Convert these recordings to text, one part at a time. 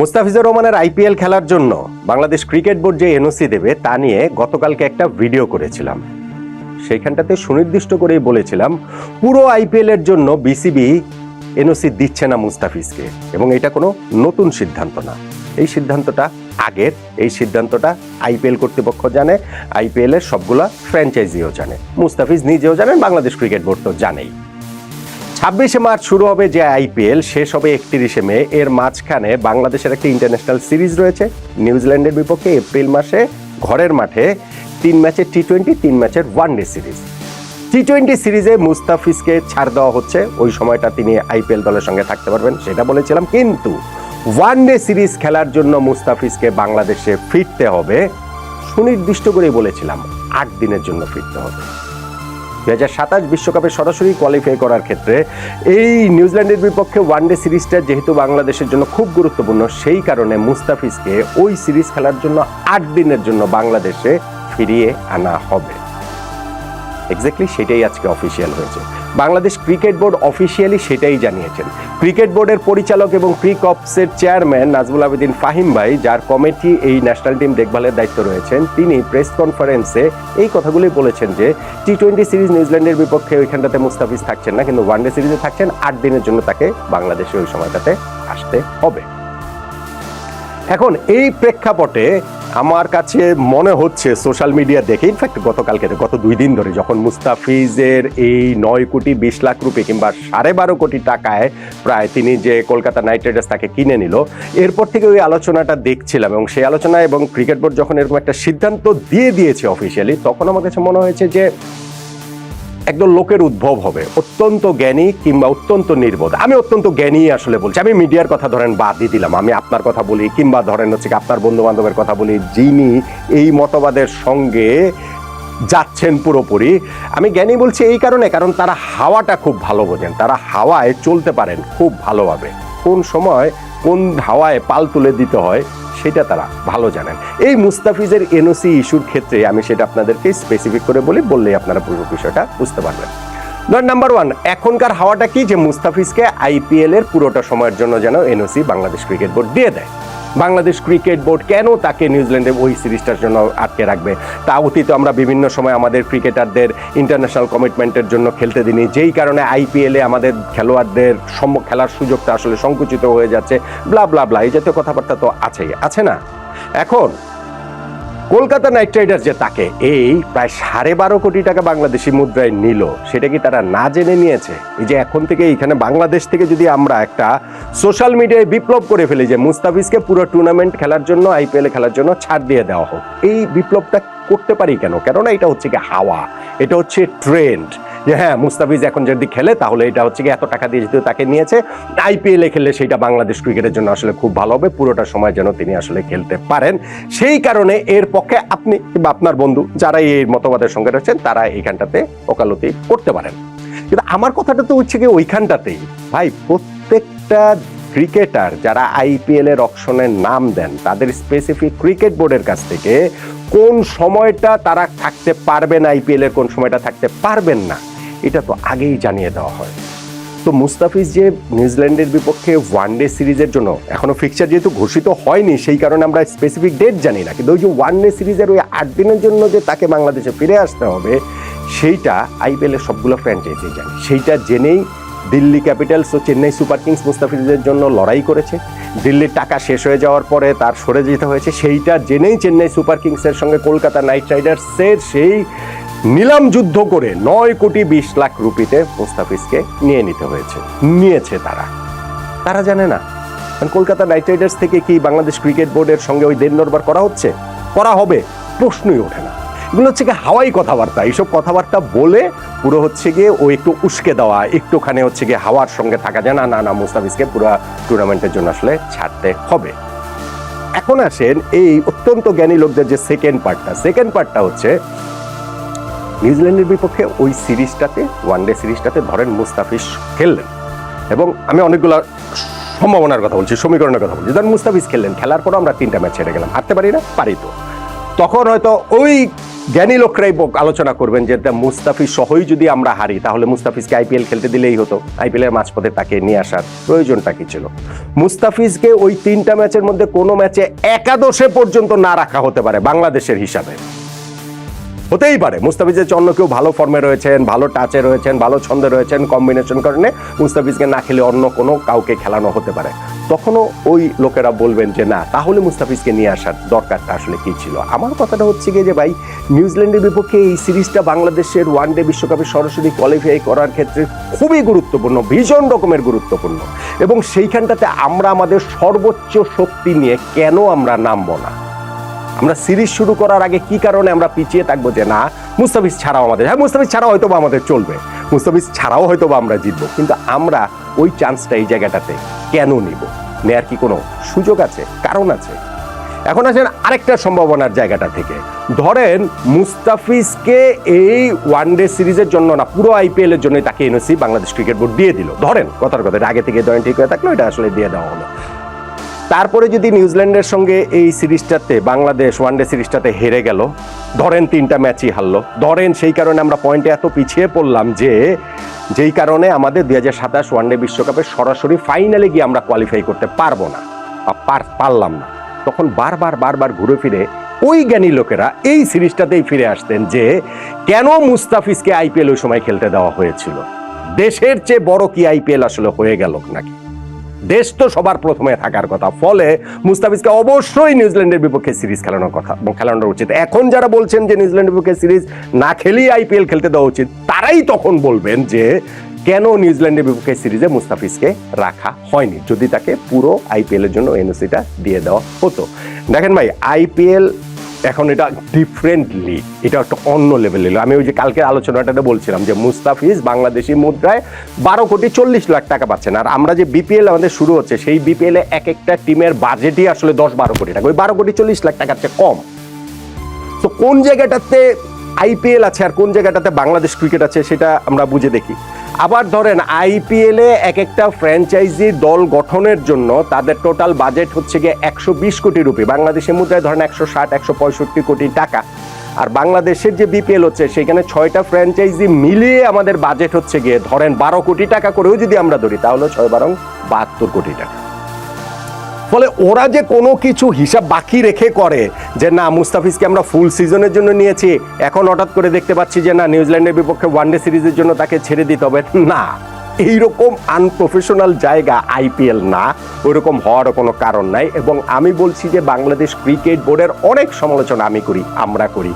মুস্তাফিজুর রহমানের আইপিএল খেলার জন্য বাংলাদেশ ক্রিকেট বোর্ড যে এনওসি দেবে তা নিয়ে গতকালকে একটা ভিডিও করেছিলাম। সেইখানটাতে সুনির্দিষ্ট করেই বলেছিলাম, পুরো আইপিএল এর জন্য বিসিবি এনওসি দিচ্ছে না মুস্তাফিজকে এবং এটা কোনো নতুন সিদ্ধান্ত না। এই সিদ্ধান্তটা আগের, এই সিদ্ধান্তটা আইপিএল কর্তৃপক্ষ জানে, আইপিএল এর সবগুলা ফ্র্যাঞ্চাইজিও জানে। মুস্তাফিজ নিজেও জানেন, বাংলাদেশ ক্রিকেট বোর্ড তো জানেই। ছাব্বিশে মার্চ শুরু হবে যে আইপিএল, শেষ হবে একত্রিশে মে। এর মাঝখানে বাংলাদেশের একটি ইন্টারন্যাশনাল সিরিজ রয়েছে। নিউজিল্যান্ডের বিপক্ষে এপ্রিল মাসে ঘরের মাঠে তিন ম্যাচের টি টোয়েন্টি তিন ম্যাচের one day series T twenty সিরিজে মুস্তাফিজকে ছাড় দেওয়া হচ্ছে। ওই সময়টা তিনি আইপিএল দলের সঙ্গে থাকতে পারবেন, সেটা বলেছিলাম। কিন্তু ওয়ান ডে সিরিজ খেলার জন্য মুস্তাফিজকে বাংলাদেশে ফিরতে হবে। সুনির্দিষ্ট করেই বলেছিলাম, আট দিনের জন্য ফিরতে হবে। দুই হাজার সাতাশ বিশ্বকাপে সরাসরি কোয়ালিফাই করার ক্ষেত্রে এই নিউজিল্যান্ডের বিপক্ষে ওয়ানডে সিরিজটা যেহেতু বাংলাদেশের জন্য খুব গুরুত্বপূর্ণ, সেই কারণে মুস্তাফিজকে ওই সিরিজ খেলার জন্য আট দিনের জন্য বাংলাদেশে ফিরিয়ে আনা হবে। এক্স্যাক্টলি সেটাই আজকে অফিসিয়াল হয়েছে। বাংলাদেশ ক্রিকেট বোর্ড অফিসিয়ালি সেটাই জানিয়েছেন। ক্রিকেট বোর্ডের পরিচালক এবং ক্রিকপসের চেয়ারম্যান নাজমুল আবেদিন ফাহিম ভাই, যার কমিটি এই ন্যাশনাল টিম দেখভালের দায়িত্ব রয়েছেন, তিনি প্রেস কনফারেন্সে এই কথাগুলি বলেছেন যে টি টোয়েন্টি সিরিজ নিউজিল্যান্ডের বিপক্ষে ওইখানটাতে মুস্তাফিজ থাকছেন না, কিন্তু ওয়ানডে সিরিজে থাকছেন, আট দিনের জন্য তাকে বাংলাদেশে ওই সময়টাতে আসতে হবে। এখন এই প্রেক্ষাপটে আমার কাছে মনে হচ্ছে সোশ্যাল মিডিয়া দেখে ইনফ্যাক্ট গতকালকে, গত দুই দিন ধরে যখন মুস্তাফিজের এই নয় কোটি বিশ লাখ রুপি কিংবা সাড়ে বারো কোটি টাকায় প্রায় তিনি যে কলকাতা নাইট রাইডার্স তাকে কিনে নিল, এরপর থেকে ওই আলোচনাটা দেখছিলাম এবং সেই আলোচনা এবং ক্রিকেট বোর্ড যখন এরকম একটা সিদ্ধান্ত দিয়ে দিয়েছে অফিসিয়ালি তখন আমার কাছে মনে হয়েছে যে একদম লোকের উদ্ভব হবে। অত্যন্ত জ্ঞানী কিংবা অত্যন্ত নির্বোধ। আমি অত্যন্ত জ্ঞানী আসলে বলছি। আমি মিডিয়ার কথা ধরেন বাদই দিলাম। আমি আপনার কথা বলি কিংবা ধরেন হচ্ছে আপনার বন্ধু বান্ধবের কথা বলি, যিনি এই মতবাদের সঙ্গে যাচ্ছেন পুরোপুরি। আমি জ্ঞানী বলছি এই কারণে, কারণ তারা হাওয়াটা খুব ভালো বোঝেন। তারা হাওয়ায় চলতে পারেন খুব ভালোভাবে। কোন সময় কোন হাওয়ায় পাল তুলে দিতে হয় সেটা তারা ভালো জানেন। এই মুস্তাফিজের এনওসি ইস্যুর ক্ষেত্রে আমি সেটা আপনাদেরকে স্পেসিফিক করে বলি, বললেই আপনারা পুরো বিষয়টা বুঝতে পারবেন। ধর নাম্বার ওয়ান এখনকার হাওয়াটা কি যে মুস্তাফিজকে আইপিএল এর পুরোটা সময়ের জন্য যেন এনওসি বাংলাদেশ ক্রিকেট বোর্ড দিয়ে দেয়? বাংলাদেশ ক্রিকেট বোর্ড কেন তাকে নিউজিল্যান্ডে ওই সিরিজটার জন্য আটকে রাখবে? তা অতীতে আমরা বিভিন্ন সময় আমাদের ক্রিকেটারদের ইন্টারন্যাশনাল কমিটমেন্টের জন্য খেলতে দিনি যেই কারণে আইপিএলে আমাদের খেলোয়াড়দের সম, খেলার সুযোগটা আসলে সংকুচিত হয়ে যাচ্ছে ব্লা ব্লা ব্লা এই জাতীয় কথাবার্তা তো আছেই, আছে না? এখন কলকাতা নাইট রাইডার যে তাকে, এই প্রায় সাড়ে বারো কোটি টাকা বাংলাদেশি মুদ্রায় নিল, সেটা কি তারা না জেনে নিয়েছে? এই যে এখন থেকে এইখানে বাংলাদেশ থেকে যদি আমরা একটা সোশ্যাল মিডিয়ায় বিপ্লব করে ফেলি যে মুস্তাফিজকে পুরো টুর্নামেন্ট খেলার জন্য আইপিএল খেলার জন্য ছাড় দিয়ে দেওয়া হোক, এই বিপ্লবটা করতে পারি কেন? কেননা এটা হচ্ছে কি হাওয়া, এটা হচ্ছে ট্রেন্ড। যে হ্যাঁ মুস্তাফিজ এখন যদি খেলে, তাহলে এটা হচ্ছে কি এত টাকা দিয়ে যেহেতু তাকে নিয়েছে আইপিএল খেললে সেটা বাংলাদেশ ক্রিকেটের জন্য আসলে খুব ভালো হবে। পুরোটা সময় যেন তিনি আসলে খেলতে পারেন। সেই কারণে এর পক্ষে আপনি বা আপনার বন্ধু যারা এই মতবাদের সঙ্গে রয়েছেন, তারা এইখানটাতে ওকালতি করতে পারেন। কিন্তু আমার কথাটা তো হচ্ছে কি ওইখানটাতেই। ভাই, প্রত্যেকটা ক্রিকেটার যারা আইপিএল এর অপশনের নাম দেন, তাদের স্পেসিফিক ক্রিকেট বোর্ডের কাছ থেকে কোন সময়টা তারা থাকতে পারবেন আইপিএল এর, কোন সময়টা থাকতে পারবেন না এটা তো আগেই জানিয়ে দেওয়া হয়। তো মুস্তাফিজ যে নিউজিল্যান্ডের বিপক্ষে ওয়ান ডে সিরিজের জন্য এখনও ফিক্সচার যেহেতু ঘোষিত হয়নি, সেই কারণে আমরা স্পেসিফিক ডেট জানি না। কিন্তু ওই যে ওয়ান ডে সিরিজের ওই আট দিনের জন্য যে তাকে বাংলাদেশে ফিরে আসতে হবে, সেইটা আইপিএল এর সবগুলো ফ্র্যাঞ্চাইজি জানে। সেইটা জেনেই দিল্লি ক্যাপিটালস ও চেন্নাই সুপার কিংস মুস্তাফিজের জন্য লড়াই করেছে। দিল্লির টাকা শেষ হয়ে যাওয়ার পরে তার সরে যেতে হয়েছে। সেইটা জেনেই চেন্নাই সুপার কিংসের সঙ্গে কলকাতা নাইট রাইডার্সের সেই নিলাম যুদ্ধ করে নয় কোটি বিশ লাখ রুপিতে মুস্তাফিজকে নিয়ে নিতে হয়েছে। নিয়েছে তারা। তারা জানে না। কলকাতা নাইট রাইডার্স থেকে কি বাংলাদেশ ক্রিকেট বোর্ডের সঙ্গে ওই দেড় নরবার করা হচ্ছে? করা হবে, প্রশ্নই ওঠে না। এগুলো হচ্ছে গিয়ে হাওয়াই কথাবার্তা? এইসব কথাবার্তা বলে পুরো হচ্ছে গিয়ে ও একটু উস্কে দেওয়া, একটুখানে হচ্ছে গিয়ে হাওয়ার সঙ্গে থাকা যায়, না না না মুস্তাফিজকে পুরো টুর্নামেন্টের জন্য আসলে ছাড়তে হবে। এখন আসেন এই অত্যন্ত জ্ঞানী লোকদের যে সেকেন্ড পার্টটা সেকেন্ড পার্টটা হচ্ছে নিউজিল্যান্ডের বিপক্ষে ওই সিরিজটাতে ওয়ান ডে সিরিজটাতে ধরেন মুস্তাফিজ খেললেন। এবং আমি অনেকগুলো সম্ভাবনার কথা বলছি, সমীকরণের কথা বলছি। ধরেন মুস্তাফিজ খেললেন, খেলার পরও আমরা তিনটা ম্যাচ হেরে গেলাম। হারতে পারি না, পারি তো। তখন হয়তো ওই জ্ঞানী লোকরাই আলোচনা করবেন যে মুস্তাফিজ সহই যদি আমরা হারি, তাহলে মুস্তাফিজকে আইপিএল খেলতে দিলেই হতো। আইপিএলের মাঝপথে তাকে নিয়ে আসার প্রয়োজনটা কি ছিল? মুস্তাফিজকে ওই তিনটা ম্যাচের মধ্যে কোনো ম্যাচে একাদশে পর্যন্ত না রাখা হতে পারে বাংলাদেশের হিসাবে। হতেই পারে। মুস্তাফিজের অন্য কেউ ভালো ফর্মে রয়েছেন, ভালো টাচে রয়েছেন, ভালো ছন্দে রয়েছেন কম্বিনেশন কারণে মুস্তাফিজকে না খেলে অন্য কোনো কাউকে খেলানো হতে পারে। তখনও ওই লোকেরা বলবেন যে, না, তাহলে মুস্তাফিজকে নিয়ে আসার দরকারটা আসলে কী ছিল? আমার কথাটা হচ্ছে গিয়ে যে, ভাই নিউজিল্যান্ডের বিপক্ষে এই সিরিজটা বাংলাদেশের ওয়ান ডে বিশ্বকাপে সরাসরি কোয়ালিফাই করার ক্ষেত্রে খুবই গুরুত্বপূর্ণ, ভীষণ রকমের গুরুত্বপূর্ণ। এবং সেইখানটাতে আমরা আমাদের সর্বোচ্চ শক্তি নিয়ে কেন আমরা নামবো না? আমরা সিরিজ শুরু করার আগে কি কারণে আমরা পিছিয়ে থাকব যে না, মুস্তাফিজ ছাড়াও আমাদের হ্যাঁ মুস্তাফিজ ছাড়াও হয়তো বা আমাদের চলবে। মুস্তাফিজ ছাড়াও হয়তো বা আমরা জিতবো। কিন্তু আমরা ওই চান্সটা এই জায়গাটাতে কেন নিব? নেয়ার কি কোনো সুযোগ আছে? কারণ আছে। এখন আসেন আরেকটা সম্ভাবনার জায়গাটা থেকে। ধরেন মুস্তাফিজকে এই ওয়ান ডে সিরিজের জন্য না, পুরো আইপিএল এর জন্য তাকে এনওসি বাংলাদেশ ক্রিকেট বোর্ড দিয়ে দিল। ধরেন, কথার কথা আগে থেকে ধরেন ঠিক হয়ে থাকল, এটা আসলে দিয়ে দেওয়া হলো। তারপরে যদি নিউজিল্যান্ডের সঙ্গে এই সিরিজটাতে, বাংলাদেশ ওয়ানডে সিরিজটাতে হেরে গেল, ধরেন তিনটা ম্যাচই হারলো। ধরেন সেই কারণে আমরা পয়েন্টে এত পিছিয়ে পড়লাম যে, যেই কারণে আমাদের দুই হাজার সাতাশ ওয়ানডে বিশ্বকাপে সরাসরি ফাইনালে গিয়ে আমরা কোয়ালিফাই করতে পারব না পার- পারলাম না। তখন বারবার বারবার ঘুরে ফিরে ওই জ্ঞানী লোকেরা এই সিরিজটাতেই ফিরে আসতেন যে, কেন মুস্তাফিজকে আইপিএল ওই সময় খেলতে দেওয়া হয়েছিল? দেশের চেয়ে বড় কি আইপিএল আসলে হয়ে গেল নাকি? দেশ তো সবার প্রথমে থাকার কথা। ফলে মুস্তাফিজকে অবশ্যই নিউজিল্যান্ডের বিপক্ষে সিরিজ খেলানোর কথা এবং খেলানোর উচিত। এখন যারা বলছেন যে নিউজিল্যান্ডের বিপক্ষে সিরিজ না খেলেই আইপিএল খেলতে দেওয়া উচিত, তারাই তখন বলবেন যে কেন নিউজিল্যান্ডের বিপক্ষে সিরিজে মুস্তাফিজকে রাখা হয়নি, যদি তাকে পুরো আইপিএল এর জন্য এনওসিটা দিয়ে দেওয়া হতো। দেখেন ভাই আইপিএল এখন এটা ডিফারেন্টলি এটা একটা অন্য লেভেলের আমি ওই যে কালকের আলোচনাটাতে বলছিলাম যে মুস্তাফিজ বাংলাদেশি মুদ্রায় বারো কোটি চল্লিশ লাখ টাকা পাচ্ছেন। আর আমরা যে বিপিএল আমাদের শুরু হচ্ছে, সেই বিপিএলে এক একটা টিমের বাজেটই আসলে দশ বারো কোটি টাকা। ওই বারো কোটি চল্লিশ লাখ টাকার চেয়ে কম। তো কোন জায়গাটাতে আইপিএল আছে আর কোন জায়গাটাতে বাংলাদেশ ক্রিকেট আছে সেটা আমরা বুঝে দেখি। আবার ধরেন আইপিএল এক একটা ফ্র্যাঞ্চাইজি দল গঠনের জন্য তাদের টোটাল বাজেট হচ্ছে গিয়ে একশো বিশ কোটি রুপি। বাংলাদেশের মুদ্রায় ধরেন একশো ষাট, একশো পঁয়ষট্টি কোটি টাকা। আর বাংলাদেশের যে বিপিএল হচ্ছে সেখানে ছয়টা ফ্র্যাঞ্চাইজি মিলিয়ে আমাদের বাজেট হচ্ছে গিয়ে ধরেন বারো কোটি টাকা করেও যদি আমরা ধরি, তাহলে ছয় বারং বাহাত্তর কোটি টাকা। ফলে ওরা যে কোনো কিছু হিসাব বাকি রেখে করে যে না, মুস্তাফিজকে আমরা ফুল সিজনের জন্য নিয়েছি, এখন হঠাৎ করে দেখতে পাচ্ছি যে না, নিউজিল্যান্ডের বিপক্ষে ওয়ানডে সিরিজের জন্য তাকে ছেড়ে দিতে হবে। না, এইরকম আনপ্রফেশনাল জায়গা আইপিএল না, ওইরকম হওয়ারও কোনো কারণ নাই। এবং আমি বলছি যে বাংলাদেশ ক্রিকেট বোর্ডের অনেক সমালোচনা আমি করি, আমরা করি।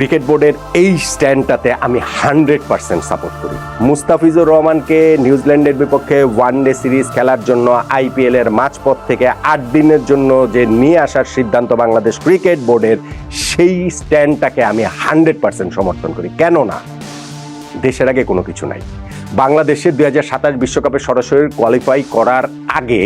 ক্রিকেট বোর্ডের এই স্ট্যান্ডটাতে আমি হান্ড্রেড পার্সেন্ট সাপোর্ট করি। মুস্তাফিজুর রহমানকে নিউজিল্যান্ডের বিপক্ষে ওয়ান ডে সিরিজ খেলার জন্য আইপিএল এর মাঝপথ থেকে আট দিনের জন্য যে নিয়ে আসার সিদ্ধান্ত বাংলাদেশ ক্রিকেট বোর্ডের, সেই স্ট্যান্ডটাকে আমি হান্ড্রেড পার্সেন্ট সমর্থন করি। কেন না দেশের আগে কোনো কিছু নাই। বাংলাদেশের দুই হাজার সাতাশ বিশ্বকাপে সরাসরি কোয়ালিফাই করার আগে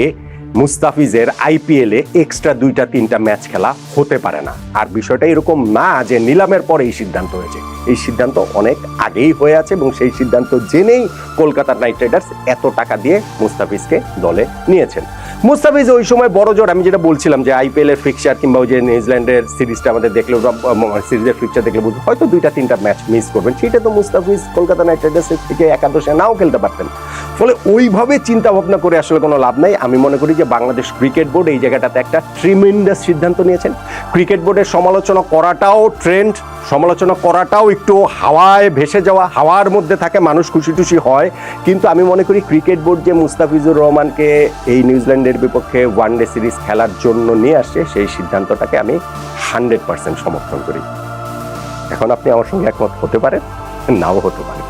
মুস্তাফিজের আইপিএলে এক্সট্রা দুইটা, তিনটা ম্যাচ খেলা হতে পারে না। আর বিষয়টা এরকম না যে নিলামের পরে এই সিদ্ধান্ত হয়েছে। এই সিদ্ধান্ত অনেক আগেই হয়ে আছে এবং সেই সিদ্ধান্ত জেনেই কলকাতার নাইট রাইডার্স এত টাকা দিয়ে মুস্তাফিজকে দলে নিয়েছেন। মুস্তাফিজ ওই সময় বড় জোর, আমি যেটা বলছিলাম যে আইপিএল এর ফিক্সার কিংবা ওই যে নিউজিল্যান্ডের সিরিজটা আমাদের দেখলে সিরিজের ফিক্সার দেখলে বুঝব হয়তো দুইটা, তিনটা ম্যাচ মিস করবেন। সেটা তো মুস্তাফিজ কলকাতা নাইট রাইডার্সের থেকে একাদশে নাও খেলতে পারতেন। ফলে ওইভাবে চিন্তা ভাবনা করে আসলে কোনো লাভ নাই। আমি মনে করি যে বাংলাদেশ ক্রিকেট বোর্ড এই জায়গাটাতে একটা ট্রিমেন্ডাস সিদ্ধান্ত নিয়েছেন। ক্রিকেট বোর্ডের সমালোচনা করাটাও ট্রেন্ড সমালোচনা করাটাও একটু হাওয়ায় ভেসে যাওয়া, হাওয়ার মধ্যে থাকে, মানুষ খুশি টুশি হয়। কিন্তু আমি মনে করি ক্রিকেট বোর্ড যে মুস্তাফিজুর রহমানকে এই নিউজিল্যান্ডের বিপক্ষে ওয়ান ডে সিরিজ খেলার জন্য নিয়ে আসছে, সেই সিদ্ধান্তটাকে আমি হান্ড্রেড পার্সেন্ট সমর্থন করি। এখন আপনি আমার সঙ্গে একমত হতে পারেন, নাও হতে পারেন